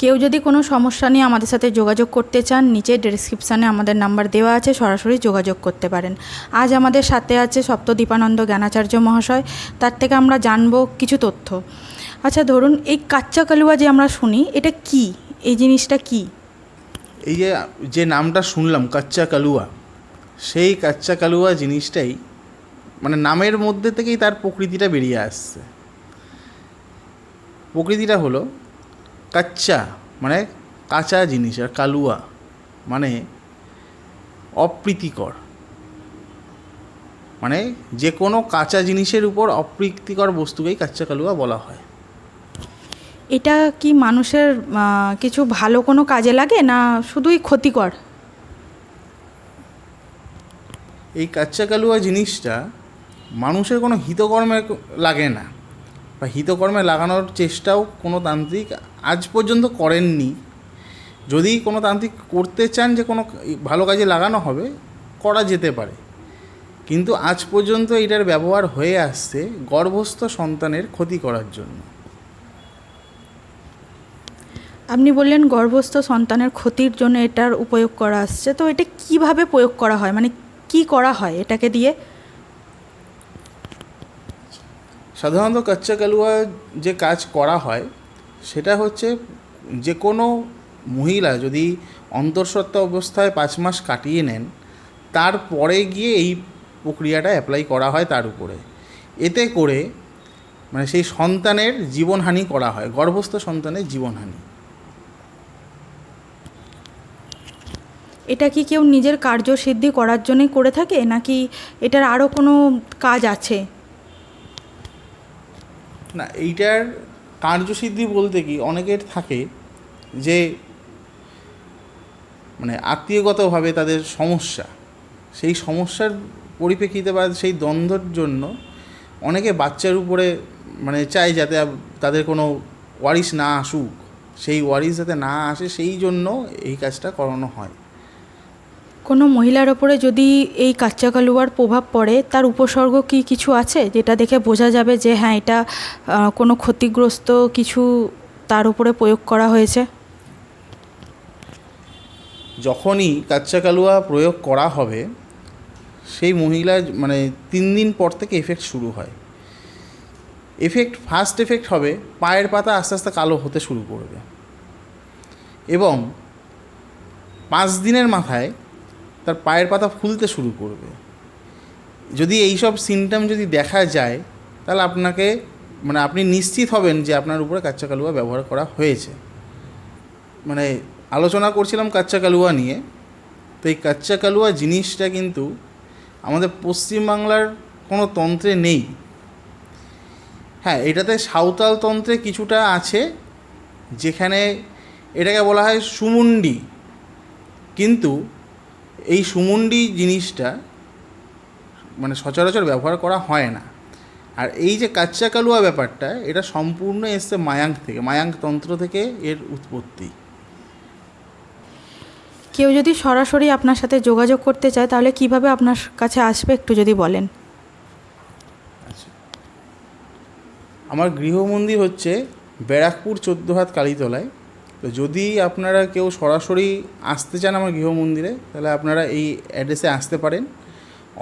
কেউ যদি কোনো সমস্যা নিয়ে আমাদের সাথে যোগাযোগ করতে চান, নিচে ডেসক্রিপশানে আমাদের নাম্বার দেওয়া আছে, সরাসরি যোগাযোগ করতে পারেন। আজ আমাদের সাথে আছে সপ্তদীপানন্দ জ্ঞানাচার্য মহাশয়, তার থেকে আমরা জানব কিছু তথ্য। আচ্ছা ধরুন এই কাচ্চা কালুয়া যে আমরা শুনি, এটা কি? এই জিনিসটা কি? এই যে যে নামটা শুনলাম কাচ্চা কালুয়া, সেই কাচ্চা কালুয়া জিনিসটাই মানে নামের মধ্যে থেকেই তার প্রকৃতিটা বেরিয়ে আসছে। প্রকৃতিটা হলো কাচ্চা মানে কাঁচা জিনিস আর কালুয়া মানে অপ্রীতিকর। মানে যে কোনো কাঁচা জিনিসের উপর অপ্রীতিকর বস্তুকেই কাচ্চা কালুয়া বলা হয়। এটা কি মানুষের কিছু ভালো কোনো কাজে লাগে না শুধুই ক্ষতিকর? এই কাচ্চা কালুয়া জিনিসটা মানুষের কোনো হিতকর্মে লাগে না। বা হিতকর্মে লাগানোর চেষ্টাও কোনো তান্ত্রিক আজ পর্যন্ত করেননি। যদি কোনো তান্ত্রিক করতে চান যে কোনো ভালো কাজে লাগানো হবে, করা যেতে পারে। কিন্তু আজ পর্যন্ত এটার ব্যবহার হয়ে আসছে গর্ভস্থ সন্তানের ক্ষতি করার জন্য। আপনি বললেন গর্ভস্থ সন্তানের ক্ষতির জন্য এটার উপয়োগ করা আসছে। তো এটা কীভাবে প্রয়োগ করা হয়? মানে কি করা হয় এটাকে দিয়ে? সাধারণত কাচ্চা কালুয়া যে কাজ করা হয়, সেটা হচ্ছে যে কোনো মহিলা যদি অন্তঃসত্ত্বা অবস্থায় পাঁচ মাস কাটিয়ে নেন তারপরে গিয়ে এই প্রক্রিয়াটা অ্যাপ্লাই করা হয় তার উপরে। এতে করে মানে সেই সন্তানের জীবনহানি করা হয়, গর্ভস্থ সন্তানের জীবনহানি। এটা কি কেউ নিজের কার্যসিদ্ধি করার জন্যই করে থাকে, নাকি এটার আরও কোনো কাজ আছে? না, এইটার কার্যসিদ্ধি বলতে কি অনেকের থাকে যে মানে আত্মীয়গতভাবে তাদের সমস্যা, সেই সমস্যার পরিপ্রেক্ষিতে বা সেই দ্বন্দ্বর জন্য অনেকে বাচ্চার উপরে মানে চায় যাতে তাদের কোনো ওয়ারিশ না আসুক। সেই ওয়ারিশ যাতে না আসে, সেই জন্য এই কাজটা করানো হয়। কোনো মহিলার ওপরে যদি এই কাচ্চা কালুয়ার প্রভাব পড়ে, তার উপসর্গ কি কিছু আছে? যেটা দেখে বোঝা যাবে যে হ্যাঁ এটা কোনো ক্ষতিগ্রস্ত কিছু তার উপরে প্রয়োগ করা হয়েছে। যখনই কাচ্চা কালুয়া প্রয়োগ করা হবে, সেই মহিলার মানে তিন দিন পর থেকে এফেক্ট শুরু হয়। এফেক্ট ফার্স্ট এফেক্ট হবে, পায়ের পাতা আস্তে আস্তে কালো হতে শুরু করবে। এবং পাঁচ দিনের মাথায় তার পায়ের পাতা ফুলতে শুরু করবে। যদি এইসব সিমটম যদি দেখা যায়, তাহলে আপনাকে মানে আপনি নিশ্চিত হবেন যে আপনার উপরে কাচ্চা কালুয়া ব্যবহার করা হয়েছে। মানে আলোচনা করছিলাম কাচ্চা কালুয়া নিয়ে। তো এই কাচ্চা কালুয়া জিনিসটা কিন্তু আমাদের পশ্চিমবাংলার কোনো তন্ত্রে নেই। হ্যাঁ এটাতে সাঁওতাল তন্ত্রে কিছুটা আছে, যেখানে এটাকে বলা হয় সুমুন্ডি। কিন্তু এই সুমুন্ডি জিনিসটা মানে সচরাচর ব্যবহার করা হয় না। আর এই যে কাচ্চা কালুয়া ব্যাপারটা এটা সম্পূর্ণ এসছে মায়াঙ্ক থেকে মায়াঙ্ক তন্ত্র থেকে এর উৎপত্তি। কেউ যদি সরাসরি আপনার সাথে যোগাযোগ করতে চায় তাহলে কীভাবে আপনার কাছে আসবে একটু যদি বলেন? আচ্ছা। আমার গৃহমন্দির হচ্ছে ব্যারাকপুর চোদ্দ হাত কালীতলায়। তো যদি আপনারা কেউ সরাসরি আসতে চান আমার গৃহমন্দিরে তাহলে আপনারা এই অ্যাড্রেসে আসতে পারেন।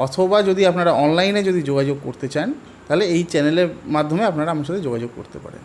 অথবা যদি আপনারা অনলাইনে যদি যোগাযোগ করতে চান, তাহলে এই চ্যানেলের মাধ্যমে আপনারা আমার সাথে যোগাযোগ করতে পারেন।